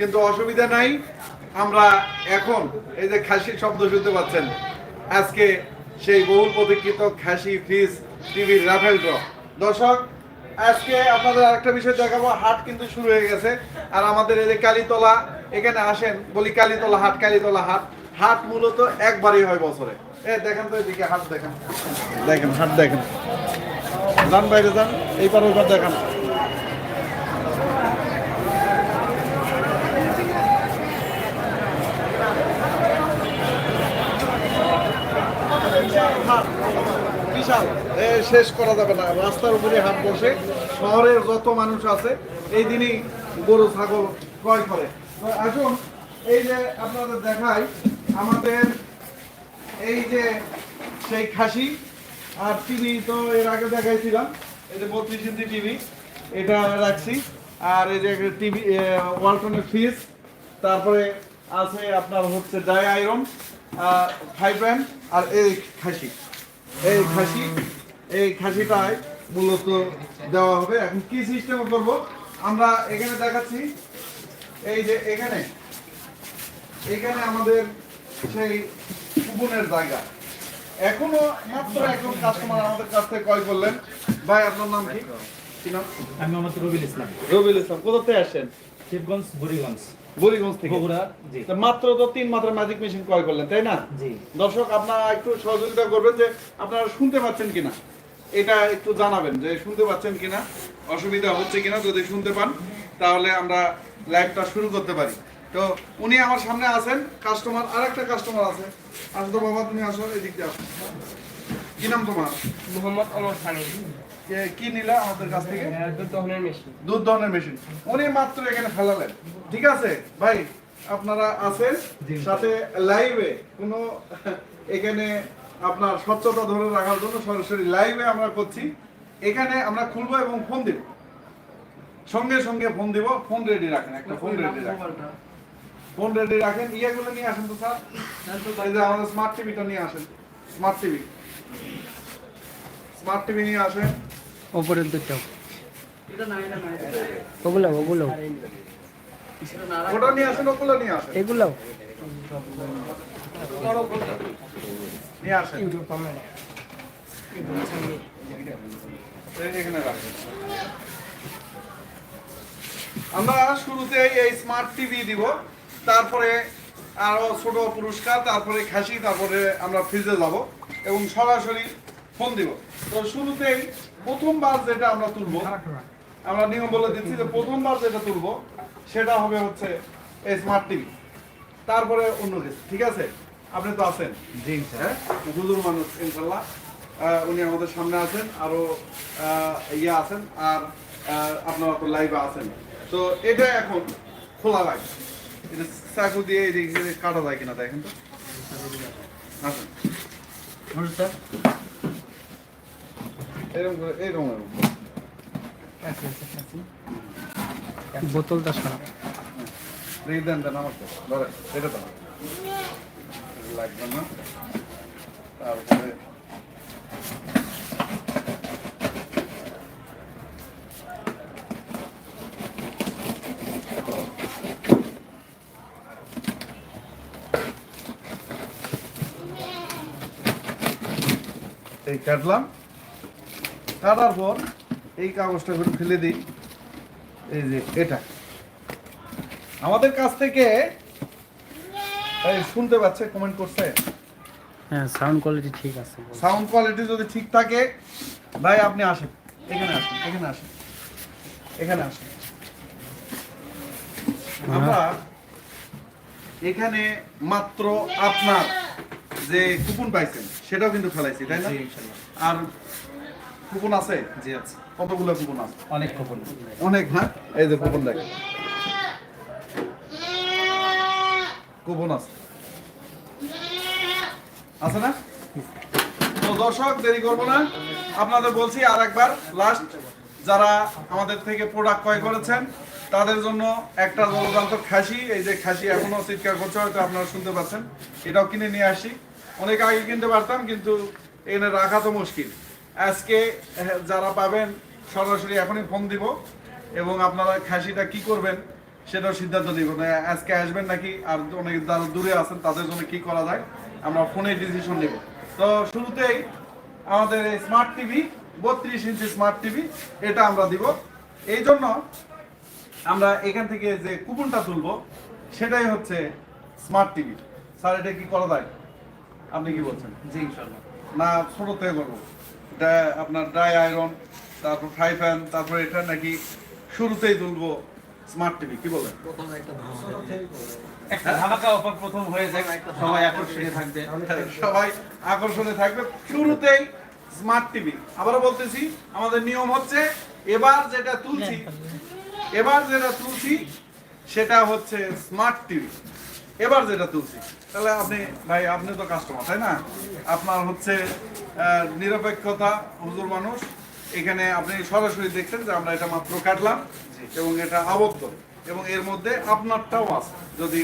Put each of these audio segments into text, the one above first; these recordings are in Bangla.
কিন্তু অসুবিধা নাই। আমরা এখন এই যে খাসির শব্দ শুনতে পাচ্ছেন, আজকে সেই বহুল প্রতীক্ষিত খাসি ফিস টিভির রাফেল ড্র। দর্শক, আজকে আপনাদের আরেকটা বিষয় দেখাবো, হাট কিন্তু শুরু হয়ে গেছে। আর আমাদের এই যে কালীতলা, এখানে আসেন, বলি কালীতলা হাট কালীতলা হাট। হাট মূলত একবারই হয় বছরে। এ, দেখেন তো এদিকে হাট দেখেন। দেখেন, হাট দেখেন। যান বাইরে যান, এই পার ওই দেখান। বিশাল। শেষ করা যাবে না। রাস্তার উপরে হাট বসে শহরের যত মানুষ আছে, এই দিনই গরু, ছাগল ক্রয় করে। আসুন, এই যে আপনাদের দেখাই, আমাদের এই যে সেই খাসি আর টিভি তো এর আগে দেখাইছিলাম। এই যে বত্রিশ ইঞ্চি টিভি এটা রাখছি। আর এই যে টিভি ওয়ালটনের ফ্রিজ, তারপরে আছে আপনার হচ্ছে ডাই আয়রন ফাইভ আর এই খাসি। এই খাসি এই খাসিটাই মূলত দেওয়া হবে। এখন কি সিস্টেমে করব? আমরা এখানে দেখাচ্ছি। এই যে এখানে এখানে আমাদের সেই কুপনের জায়গা। এখনও মাত্র একজন কাস্টমার আমাদের কাছ থেকে ক্রয় করলেন। ভাই আপনার নাম কি? আমি মোহাম্মদ রবিল ইসলাম। রবিল ইসলাম কোথা থেকে আসছেন? শিবগঞ্জ বুড়িগঞ্জ। বুড়িগঞ্জ থেকে। বগুড়া জি। তা মাত্র তো তিন মাত্রা ম্যাজিক মেশিন ক্রয় করলেন তাই না? জি। দর্শক আপনারা একটু সহযোগিতা করবেন যে আপনারা শুনতে পাচ্ছেন কিনা। এটা একটু জানাবেন যে শুনতে পাচ্ছেন কিনা অসুবিধা হচ্ছে কিনা যদি শুনতে পান তাহলে আমরা লাইভটা শুরু করতে পারি। তো উনি আমার সামনে আছেন কাস্টমার আর একটা কাস্টমার আছে। আসো তো বাবা তুমি আসো এদিক দিয়ে আসো কি নাম তোমার? মোহাম্মদ অমর খানি কি নিলা আমাদের কাছ থেকে? দুধ দহনের মেশিন দুধ দহনের মেশিন উনি মাত্র এখানে ফেলালেন। ঠিক আছে? ভাই আপনারা আছেন? সাথে লাইভে কোনো এখানে আপনার স্বচ্ছতা ধরে রাখার জন্য সরাসরি লাইভে আমরা করছি। এখানে আমরা খুলবো এবং ফোন দিব। সঙ্গে সঙ্গে ফোন দিব। ফোন রেডি রাখেন একটা ফোন রেডি রাখেন। ফোন রেডি রাখেন। ইয়েগুলো নিয়ে আসেন তো স্যার। এই যে আমাদের স্মার্ট টিভিটা নিয়ে আসেন। স্মার্ট টিভি স্মার্ট টিভি নিয়ে আসেন। ওপরের দুটো ওগুলো ওগুলো। ওটা নিয়ে আসেন ওগুলো নিয়ে আসেন। এগুলো নিয়ে আসেন। ইউটিউব ক্যামেরা এই- এখানে রাখেন। আমরা শুরুতে এই স্মার্ট টিভি দিব তারপরে আরও ছোট পুরস্কার তারপরে খাসি তারপরে আমরা ফ্রিজে যাব এবং সরাসরি ফোন দিব। তো শুরুতেই প্রথমবার যেটা আমরা তুলব আমরা নিয়ম বলে দিচ্ছি যে প্রথমবার যেটা তুলব সেটা হবে হচ্ছে এই স্মার্ট টিভি তারপরে অন্য কিছু ঠিক আছে? আপনি তো আছেন। জি হ্যাঁ হুজুর মানুষ ইনশাল্লাহ উনি আমাদের সামনে আছেন আরও ইয়ে আছেন আর আপনারা তো লাইভে আছেন। তো এটা এখন খোলা লাগে এটা চাকু দিয়ে এই দিকে কাটা যায় কিনা দেখেন তো। আসেন। এরকম এরকম এরকম। বোতলটা সারা দেন তো। লাগবে না। তারপরে এই কাটলাম। কাটার পর এই কাগজটা করে ফেলে দিই। এই যে এটা। আমাদের কাছ থেকে শুনতে পাচ্ছে কমেন্ট করছে? হ্যাঁ সাউন্ড কোয়ালিটি ঠিক আছে। সাউন্ড কোয়ালিটি যদি ঠিক থাকে ভাই আপনি আসেন। এখানে আসেন এখানে আসেন। এখানে আসেন। আমরা এখানে মাত্র আপনার যে কুপন পাইছেন সেটাও কিন্তু ফেলাইছি তাই না? আর কুপন আছে? জি আছে। কতগুলো কুপন আছে? অনেক খবর অনেক না এই যে কুপন দেখেন। কুপন আছে। আছে না? তো দর্শক দেরি করব না। আপনাদের বলছি আর একবার লাস্ট যারা আমাদের থেকে প্রোডাক্ট ক্রয় করেছেন তাদের জন্য একটা জলজান্ত খাসি এই যে খাসি এখনও চিৎকার করছে হয়তো আপনারা শুনতে পাচ্ছেন। এটাও কিনে নিয়ে আসি। অনেক আগে কিনতে পারতাম কিন্তু এনে রাখা তো মুশকিল। আজকে যারা পাবেন সরাসরি এখনই ফোন দিব এবং আপনারা খাসিটা কি করবেন সেটাও সিদ্ধান্ত নিব না আজকে আসবেন নাকি আর অনেক যারা দূরে আছেন তাদের জন্য কি করা যায় আমরা ফোনে ডিসিশন নিব। তো শুরুতেই আমাদের এই স্মার্ট টিভি বত্রিশ ইঞ্চি স্মার্ট টিভি এটা আমরা দিব। এই জন্য আমরা এখান থেকে যে কুপনটা তুলবো সেটাই হচ্ছে স্মার্ট টিভি স্যার এটা কি করা যায়? আপনি কি বলছেন? জি ইনশাআল্লাহ। না ছোট থেকে করব। আপনার ড্রাই আয়রন তারপর ফ্রাই প্যান তারপর এটা নাকি শুরুতেই তুলবো স্মার্ট টিভি কি বলেন? একটা ধামাকা অফার প্রথম হয়ে যায় সবাই আকর্ষণীয় থাকবে। সবাই আকর্ষণে থাকবে। শুরুতেই স্মার্ট টিভি আবারও বলতেছি আমাদের নিয়ম হচ্ছে এবার যেটা তুলছি এবার যেটা তুলছি সেটা হচ্ছে স্মার্ট টিভি এবার যেটা তুলছি। তাহলে আপনি ভাই আপনি তো কাস্টমার তাই না? আপনার হচ্ছে নিরপেক্ষতা হুজুর মানুষ। এখানে আপনি সরাসরি দেখছেন যে আমরা এটা মাত্র কাটলাম এবং এটা আবদ্ধ। এবং এর মধ্যে আপনারটাও আছে যদি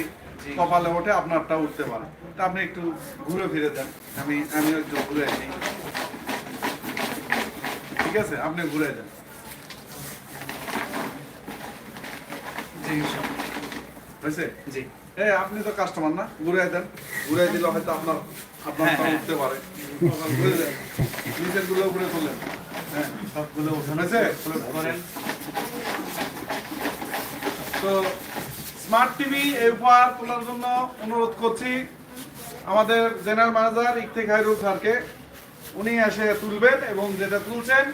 কপালে ওঠে আপনারটাও উঠতে পারে। তা আপনি একটু ঘুরে ফিরে দেন। আমি আমিও একটু ঘুরে আসি। ঠিক আছে? আপনি ঘুরে দেন। জি হয়েছে? জি। আপনি তো কাস্টমার না ঘুরে দেন। ঘুরে দিলে হয়তো আপনার আপনার। উঠতে পারে। ঘুরে দেন। নিচেরগুলো ঘুরে তোলেন। হ্যাঁ সবগুলো উঠানো হয়েছে? করেন। তো স্মার্ট টিভি এফআর তোলার জন্য অনুরোধ করছি। আমাদের জেনারেল ম্যানেজার ইকতে খাইরুল স্যারকে। উনি এসে তুলবেন এবং যেটা তুলছেন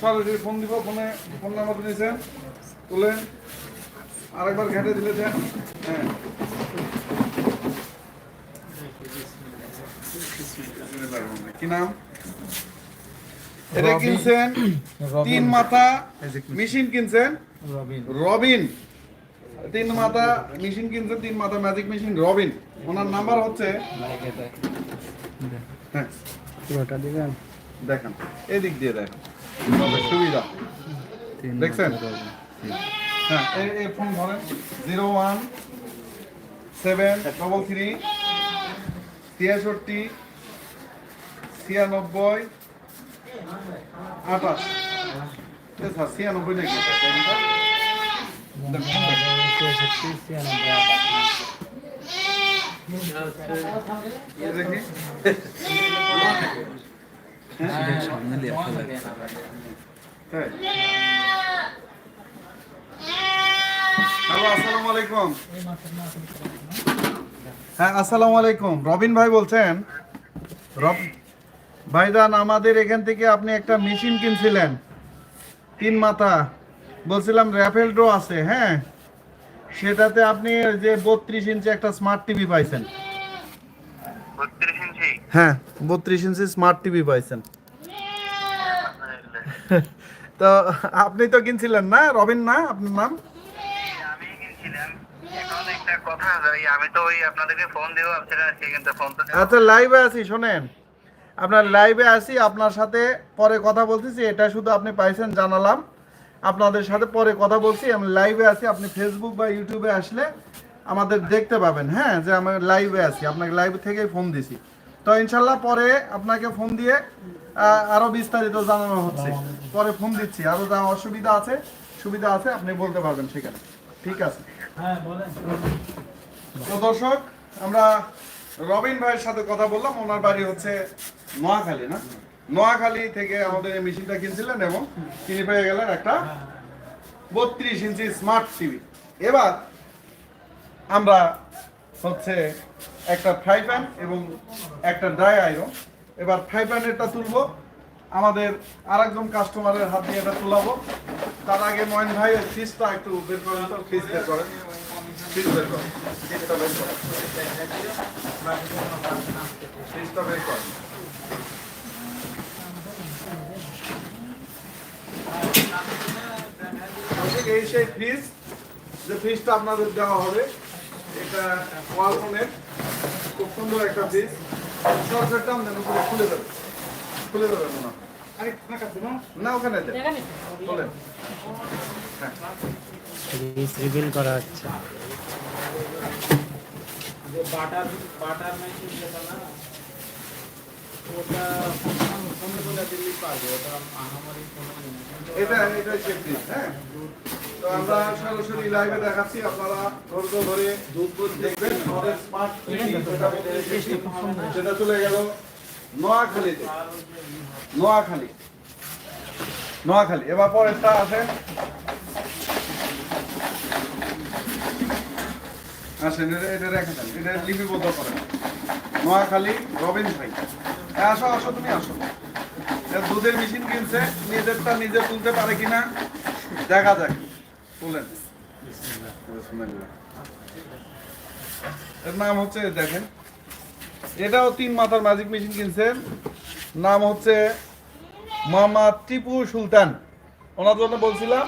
সরাসরি ফোন দিব ফোনে ফোন নাম্বার নিয়েছেন তুলেন। আরেকবার ঘেটে দিলেছেন হ্যাঁ। কি নাম? এটা কিনছেন তিন মাথা মেশিন কিনছেন? রবিন রবিন। তিন মাথা মেশিন কিনছেন তিন মাথা ম্যাজিক মেশিন রবিন। ওনার নাম্বার হচ্ছে হ্যাঁ। পুরোটা দিবেন? দেখেন এদিক দিয়ে দেখেন। সুবিধা। দেখছেন? হ্যাঁ এই ফোন ধরেন। Zero one seven double three ছিয়াষট্টি ছিয়ানব্বই আঠাশ। স্যার ছিয়ানব্বই নাকি? দেখি। তাই? হ্যালো আসসালামু আলাইকুম। হ্যাঁ আসসালামু আলাইকুম। রবিন ভাই বলছেন রব ভাইজান আমাদের এখান থেকে আপনি একটা মেশিন কিনছিলেন তিন মাথা। বলছিলাম র্যাফেল ড্র আছে হ্যাঁ? সেটাতে আপনি যে বত্রিশ ইঞ্চি একটা স্মার্ট টিভি পাইছেন। হ্যাঁ বত্রিশ ইঞ্চি স্মার্ট টিভি পাইছেন। তো আপনি তো কিনছিলেন না? রবিন না আপনার নাম? একটা কথা আমি তো ওই আপনাদেরকে ফোন সে কিন্তু ফোন তো আচ্ছা লাইভে আছি আপনার লাইভে আসি আপনার সাথে পরে কথা বলতেছি এটা শুধু আপনি পাইছেন জানালাম। আপনাদের সাথে পরে কথা বলছি আমি লাইভে আছি আপনি ফেসবুক বা ইউটিউবে আসলে আমাদের দেখতে পাবেন হ্যাঁ যে আমি লাইভে আছি আপনাকে লাইভ থেকেই ফোন দিছি। তো ইনশাল্লাহ পরে আপনাকে ফোন দিয়ে আহ, আরও বিস্তারিত জানানো হচ্ছে। পরে ফোন দিচ্ছি আরও যা অসুবিধা আছে সুবিধা আছে আপনি বলতে পারবেন সেখানে। ঠিক আছে? তো দর্শক আমরা রবিন ভাইয়ের সাথে কথা বললাম। ওনার বাড়ি হচ্ছে নোয়াখালী না? নোয়াখালী থেকে আমাদের এই মেশিনটা কিনছিলেন এবং কিনে পেয়ে গেলেন একটা বত্রিশ ইঞ্চি স্মার্ট টিভি। এবার আমরা হচ্ছে একটা ফ্রাই প্যান এবং একটা ড্রাই আয়রন। এবার ফ্রাই প্যানেরটা তুলবো। আমাদের আরেকজন কাস্টমারের হাত দিয়ে এটা তুলাবো। তার আগে ময়ন ভাই ফিসটা একটু বের করেন তো ফিস বের করেন। বের বের বের সেই যে ফ্রিজটা আপনাদের দেওয়া হবে, এটা খুব সুন্দর একটা উপরে খুলে দেবে খুলে দেবে না না ওখানে বলেন। রিভিল করা হচ্ছে। এটা এটা সেফটি হ্যাঁ? তো আমরা সরাসরি লাইভে দেখাচ্ছি আপনারা ধৈর্য ধরে দুধ দুধ দেখবেন আমাদের স্মার্ট সেটা চলে গেল। নোয়াখালীতে নোয়াখালী নোয়াখালী। এবার পরেরটা আছে। আসেন এটা রেখে দেন। এটা লিপিবদ্ধ করেন। নোয়াখালী রবিন ভাই। হ্যাঁ, আসো আসো তুমি আসো। দুধের মেশিন কিনছে নিজেরটা নিজে তুলতে পারে কিনা দেখা যাক। তুলেন। এর নাম হচ্ছে দেখেন এটাও তিন মাথার ম্যাজিক মেশিন কিনছেন নাম হচ্ছে মামা টিপু সুলতান। ওনার জন্য বলছিলাম,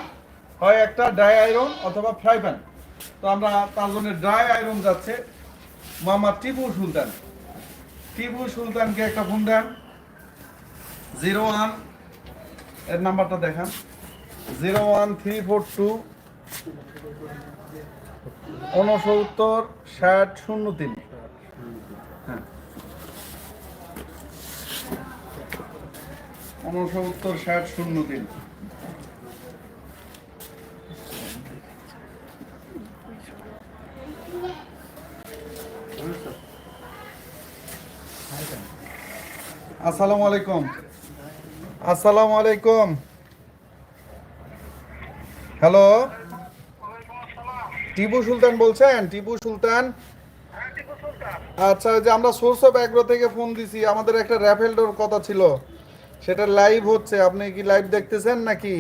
হয় একটা ড্রাই আয়রন অথবা ফ্রাই প্যান তো আমরা তার জন্য ড্রাই আয়রন যাচ্ছে মামা টিপু সুলতান। টিপু সুলতানকে একটা ফোন দেন। জিরো ওয়ানের নাম্বারটা দেখান। Zero one three four two উনসত্তর ষাট শূন্য তিন। হ্যাঁ। উনসত্তর ষাট শূন্য তিন। আসসালামু আলাইকুম আসসালামু আলাইকুম হ্যালো? টিপু সুলতান বলছেন? টিপু সুলতান? আচ্ছা যে আমরা সোর্স অফ অ্যাগ্রো থেকে ফোন দিছি আমাদের একটা র্যাফেলডোর কথা ছিল। সেটা লাইভ হচ্ছে। আপনি কি লাইভ দেখতেছেন নাকি?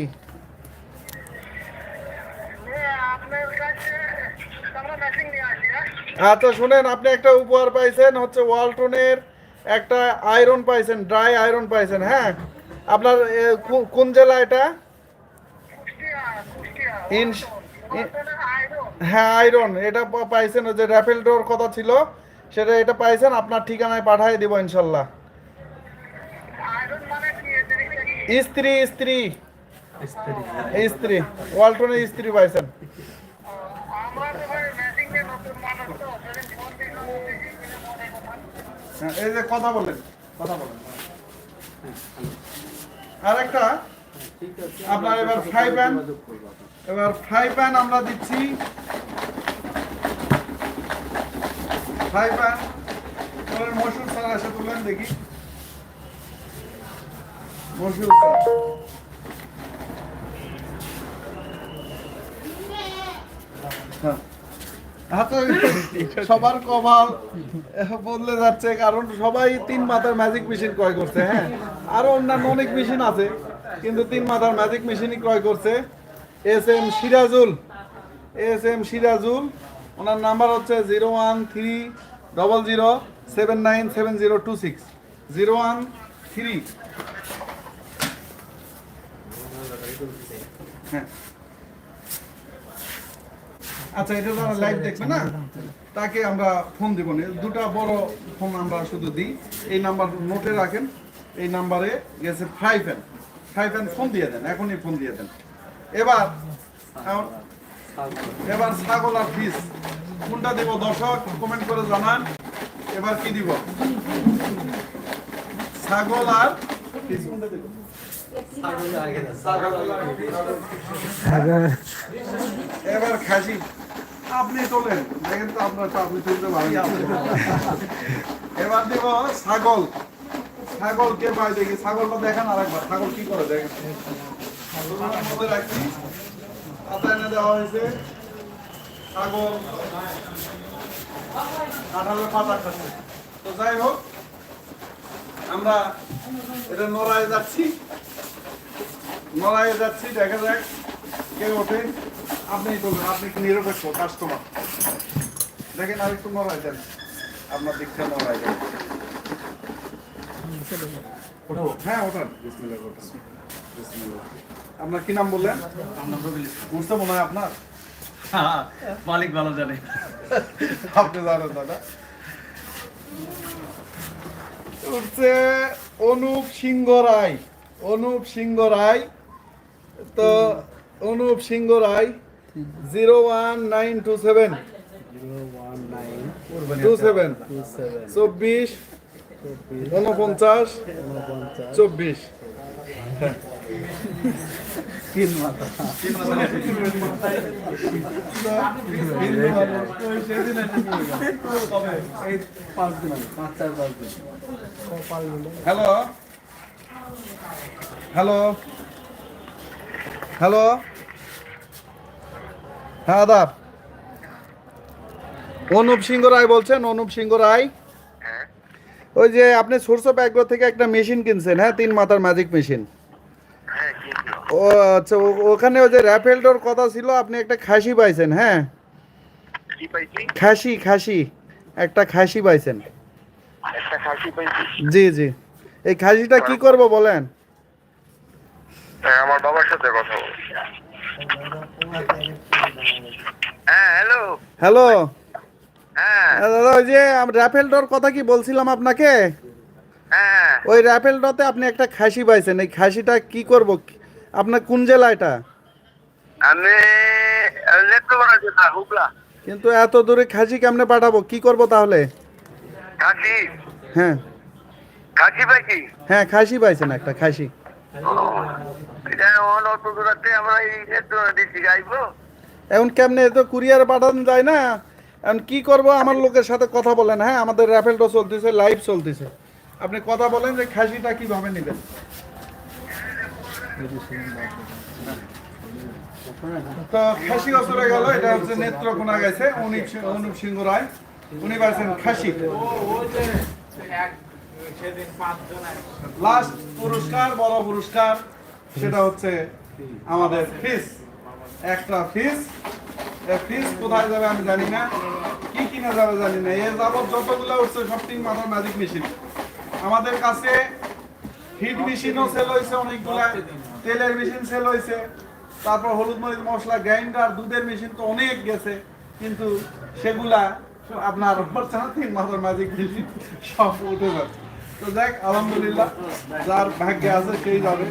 আচ্ছা শুনেন, আপনি একটা উপহার পাইছেন, হচ্ছে ওয়ালটনের একটা আয়রন পাইছেন ড্রাই আয়রন পাইছেন হ্যাঁ? আপনার কোন জেলা এটা? হ্যাঁ আয়রন এটা পাইছেন, ওই যে র্যাফেল ডোর কথা ছিল। সেটা, এটা পাইছেন, আপনার ঠিকানায় পাঠিয়ে দিব, ইনশাল্লাহ। স্ত্রী স্ত্রী। স্ত্রী। ওয়ালটনের স্ত্রী পাইছেন। হ্যাঁ, এই যে কথা বলেন কথা বলেন। আর একটা আপনার এবার ফ্রাই প্যান এবার ফ্রাই প্যান আমরা দিচ্ছি। ফ্রাই প্যান মসুর স্যার এসে তুললেন দেখি মসুর স্যার হ্যাঁ হাতে সবার কপাল বদলে যাচ্ছে, কারণ সবাই তিন মাথার ম্যাজিক মেশিন ক্রয় করছে হ্যাঁ? আরও অন্যান্য অনেক মেশিন আছে, কিন্তু তিন মাথার ম্যাজিক মেশিনই ক্রয় করছে S M Sirajul S M Sirajul, ওনার নাম্বার হচ্ছে zero one three double zero seven nine seven zero two six zero one three হ্যাঁ। আচ্ছা এটা যারা লাইভ দেখবে না? তাকে আমরা ফোন দিব না। দুটা বড় ফোন আমরা শুধু দিই। এই নাম্বার নোটে রাখেন। এই নাম্বারে গেছে fry pan fry pan phone দিয়ে দেন, এখনই ফোন দিয়ে দেন। এবার এবার ছাগল আর ফিস কোনটা দিব দর্শক? কমেন্ট করে জানান। এবার কি দিব? ছাগল আর ফিস কোনটা দিব? এবার খাসি, আপনি তোলেন। দেখেন তো আপনার তো আপনি তুলতে পারেন। এবার দেব ছাগল। ছাগল কে পায় দেখি? ছাগলটা দেখান আরেকবার। ছাগল কি করে দেখেন? ছাগল। পাতা খাচ্ছে। তো যাই হোক, আমরা এটা নড়ায় যাচ্ছি। নড়াইয়ে যাচ্ছি দেখা যাক কে ওঠে। আপনি বলবেন আপনি নিরপেক্ষ কাস্টমার দেখেন আর একটু নড়াই দেন আপনার দিকটা নড়াই ওঠো। হ্যাঁ ওঠান। বিসমিল্লাহ ওঠান। বিসমিল্লাহ। আপনার কি নাম বললেন? আমরা রবিল। উঠতে মনে হয় আপনার? হ্যাঁ, মালিক ভালো জানে। আপনি জানেন দাদা উঠছে অনুপ সিংহ রায়। অনুপ সিংহ রায় তো Anup Singh Roy zero one nine two seven. Two seven. চব্বিশ। উনপঞ্চাশ চব্বিশ। Hello hello hello? হ্যাঁ আদাব। অনুপ সিংহ রায় বলছেন অনুপ সিংহ রায়। হ্যাঁ। ওই যে আপনি সোর্স অফ অ্যাগ্রো থেকে একটা মেশিন কিনছেন হ্যাঁ তিন মাথার ম্যাজিক মেশিন হ্যাঁ ও আচ্ছা ওখানে ওই যে র্যাফেলডোর কথা ছিল আপনি একটা খাসি পাইছেন হ্যাঁ? খাসি খাসি একটা খাসি পাইছেন। জি জি। এই খাসিটা কি করব বলেন? হ্যাঁ আমার বাবার সাথে কথা হ্যাঁ হ্যালো হ্যালো হ্যাঁ। দাদা ওই যে র্যাফেলডোর কথা কি বলছিলাম আপনাকে? হ্যাঁ। ওই র্যাফেলডোতে আপনি একটা খাসি পাইছেন এই খাসিটা কি করব? আপনার কোন জেলা এটা? আমি নেত্রকোনা জেলা হুগলা। কিন্তু এত দূরে খাসি কেমনে পাঠাবো? কি করব তাহলে? খাসি? হ্যাঁ। খাসি পাইছি? হ্যাঁ খাসি পাইছেন একটা খাসি। এখন কেমনে তো কুরিয়ার পাঠানো যায় না? এখন কি করব? আমার লোকের সাথে কথা বলেন হ্যাঁ? আমাদের র্যাফেলটা চলতেছে লাইভ চলতেছে। আপনি কথা বলেন যে খাসিটা কীভাবে নেবেন? তো খাসি চলে গেল এটা হচ্ছে নেত্রকোনা গেছে অনুপ অনুপ সিংহ রায়। উনি পাইছেন খাসি। লাস্ট পুরস্কার বড় পুরস্কার। সেটা হচ্ছে আমাদের ফিস। একটা ফিস। ফিস কোথায় যাবে আমি জানি না। কি কিনা যাবে জানি না। এর যাবত যতগুলো উঠছে, সব তিন মাথার ম্যাজিক মেশিন আমাদের কাছে হিট মেশিনও সেল হয়েছে অনেকগুলা। তেলের মেশিন সেল হয়েছে। তারপর হলুদ মরিচ মশলা গ্রাইন্ডার দুধের মেশিন তো অনেক গেছে। কিন্তু সেগুলা আপনার তিন মাথার ম্যাজিক মেশিন সব উঠে যাচ্ছে। তো দেখ আলহামদুলিল্লাহ যার ভাগ্যে আছে সেই যাবে।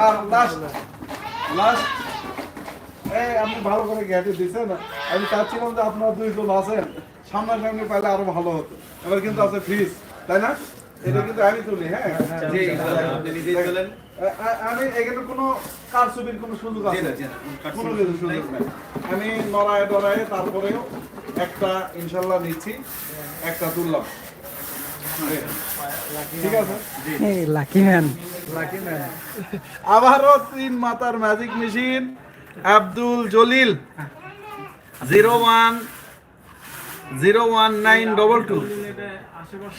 আর লাস্ট লাস্ট এই আপনি ভালো করে গ্যাটে দিচ্ছেন আমি চাচ্ছিলাম যে আপনার দুইজন আছেন সামনাসামনি পাইলে আরও ভালো হতো। এবার কিন্তু আছে ফ্রিজ তাই না? এটা কিন্তু আমি তুলি হ্যাঁ? তোলেন। আ- আ- আমি এখানে কোনো কারচুপির কোনো সুযোগ আছে? কোনো কিছু সুযোগ নেই। আমি নড়ায় ডরায় তারপরেও একটা ইনশাল্লাহ নিচ্ছি একটা তুললাম। ঠিক আছে? লাকি ম্যান আবারও তিন মাতার magic machine Abdul Jalil. Zero one zero one nine double two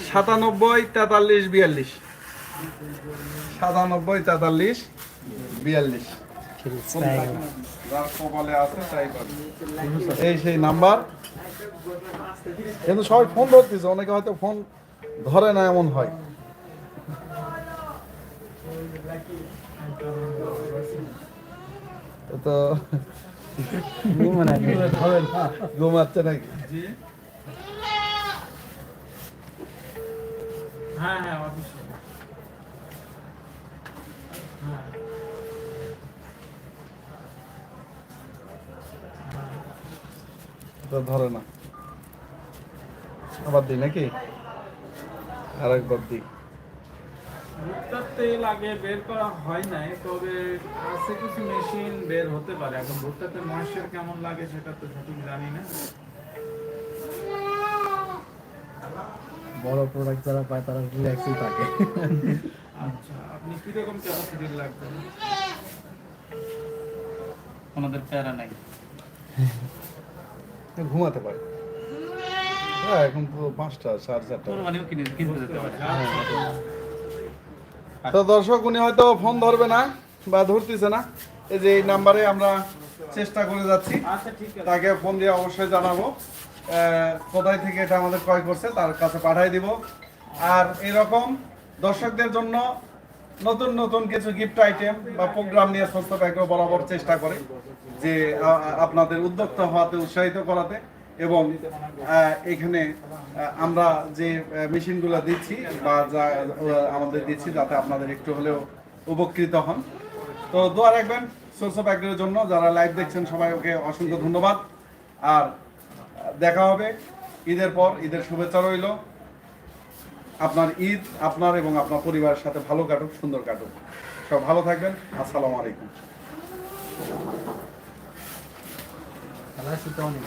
সাতানব্বই তেতাল্লিশ বিয়াল্লিশ। সাতানব্বই তেতাল্লিশ বিয়াল্লিশ। এই সেই নাম্বার কিন্তু সবাই ফোন ধরতেছে অনেকে হয়তো ফোন ধরে না এমন হয়? তো ঘুমাচ্ছে নাকি? হ্যাঁ ধরে না। আবার দিই নাকি? একবার দিই। ভুট্টার তেল আগে বের করা হয় নাই তবে আছে কিছু মেশিন বের হতে পারে। এখন ভুট্টাতে ময়েশ্চার কেমন লাগে সেটা তো সঠিক জানি না। বড় প্রোডাক্ট যারা পায় তারা রিল্যাক্সই থাকে। আচ্ছা আপনি কীরকম ক্যাপাসিটির লাগবে ওনাদের প্যারা নাই। ঘুমাতে পারে। হ্যাঁ এখন তো পাঁচটা সাড়ে চারটা। কিনতে যেতে পারে। তো দর্শক উনি হয়তো ফোন ধরবে না বা ধরতেছে না। এই যে এই নাম্বারে আমরা চেষ্টা করে যাচ্ছি। আচ্ছা ঠিক আছে। তাকে ফোন দিয়ে অবশ্যই জানাব। আহ, কোথায় থেকে এটা আমাদের ক্রয় করছে তার কাছে পাঠাই দিব। আর এরকম দর্শকদের জন্য নতুন নতুন কিছু গিফট আইটেম বা প্রোগ্রাম নিয়ে সুস্থ ব্যাগ্র বরাবর চেষ্টা করে যে আপনাদের উদ্যোক্তা হওয়াতে উৎসাহিত করাতে। এবং এখানে আমরা যে মেশিনগুলো দিচ্ছি বা যা আমাদের দিচ্ছি যাতে আপনাদের একটু হলেও উপকৃত হন। তো দোয়া রাখবেন সোর্স অফ অ্যাগ্রের জন্য, যারা লাইভ দেখছেন, সবাইকে অসংখ্য ধন্যবাদ। আর দেখা হবে ঈদের পর, ঈদের শুভেচ্ছা রইল। আপনার ঈদ, আপনার এবং আপনার পরিবারের সাথে ভালো কাটুক, সুন্দর কাটুক। সব ভালো থাকবেন। আসসালামু আলাইকুম। খেলা শুতে অনেক